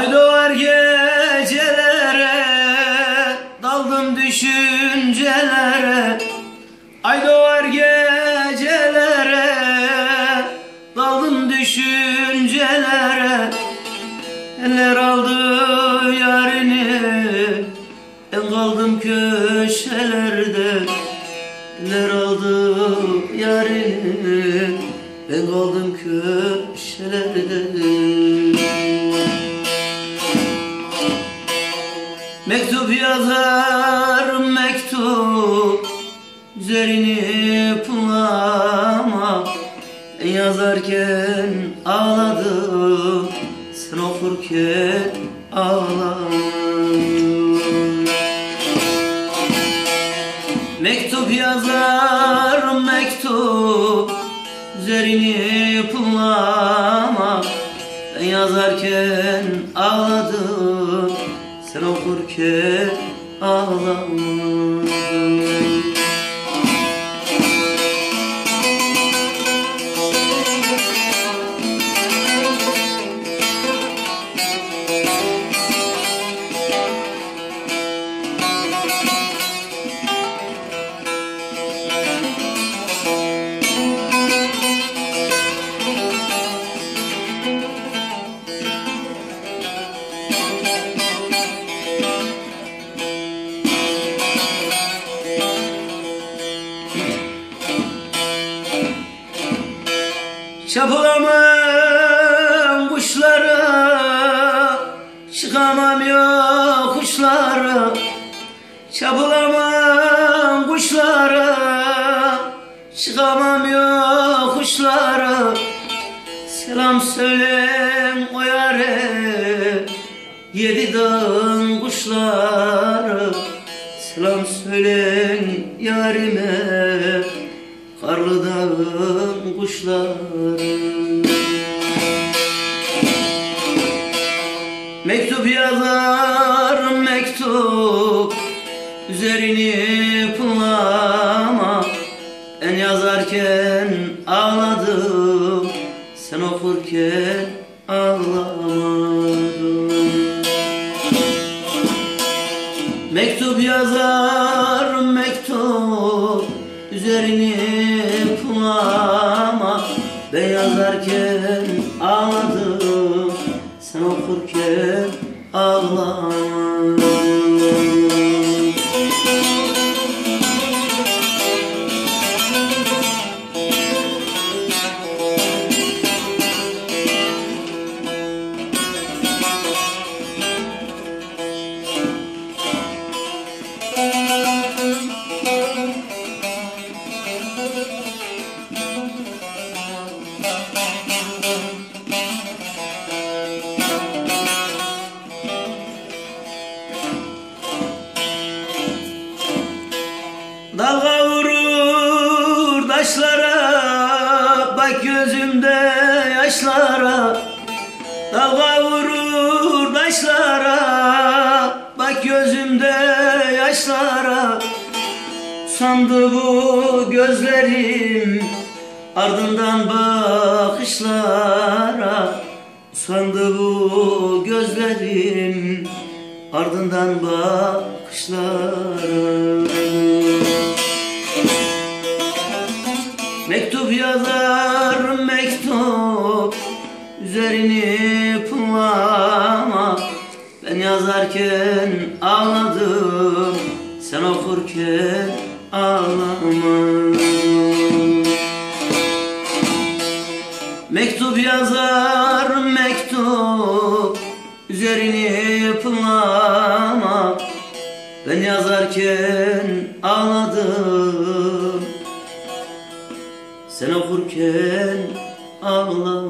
Ay doğar gecelere Daldım düşüncelere. Ay doğar gecelere Daldım düşüncelere. Eller aldı yarini Ben kaldım köşelerde. Eller aldı yarini Ben kaldım köşelerde Yazarım mektup Üzerini pulama. Ben yazarken ağladım Sen okurken ağladım Mektup yazarım mektup Üzerini pulama. Ben yazarken ağladım Sen okurken ağlamadım Çapılamam kuşları Çıkamam yokuşları Çapılamam kuşları Çıkamam yokuşları Selam söylen o Yedi dağın kuşları. Selam söylen yarime Karlı dağın kuşları. Mektup yazar mektup Üzerini pulama Ben yazarken ağladım Sen okurken ağlamadım Mektup yazar mektup Üzerini pulama Ben yazarken ağladım. Sen okurken ağlamadım taşlara Bak gözümde yaşlara. Dalga vurur taşlara Bak gözümde yaşlara. Sandı bu gözlerim Ardından bakışlara. Sandı bu gözlerim Ardından bakışlara Mektup yazar mektup Üzerini pulama Ben yazarken ağladım Sen okurken ağlama. Mektup yazar mektup Üzerini pulama Ben yazarken ağladım Okurken ağlama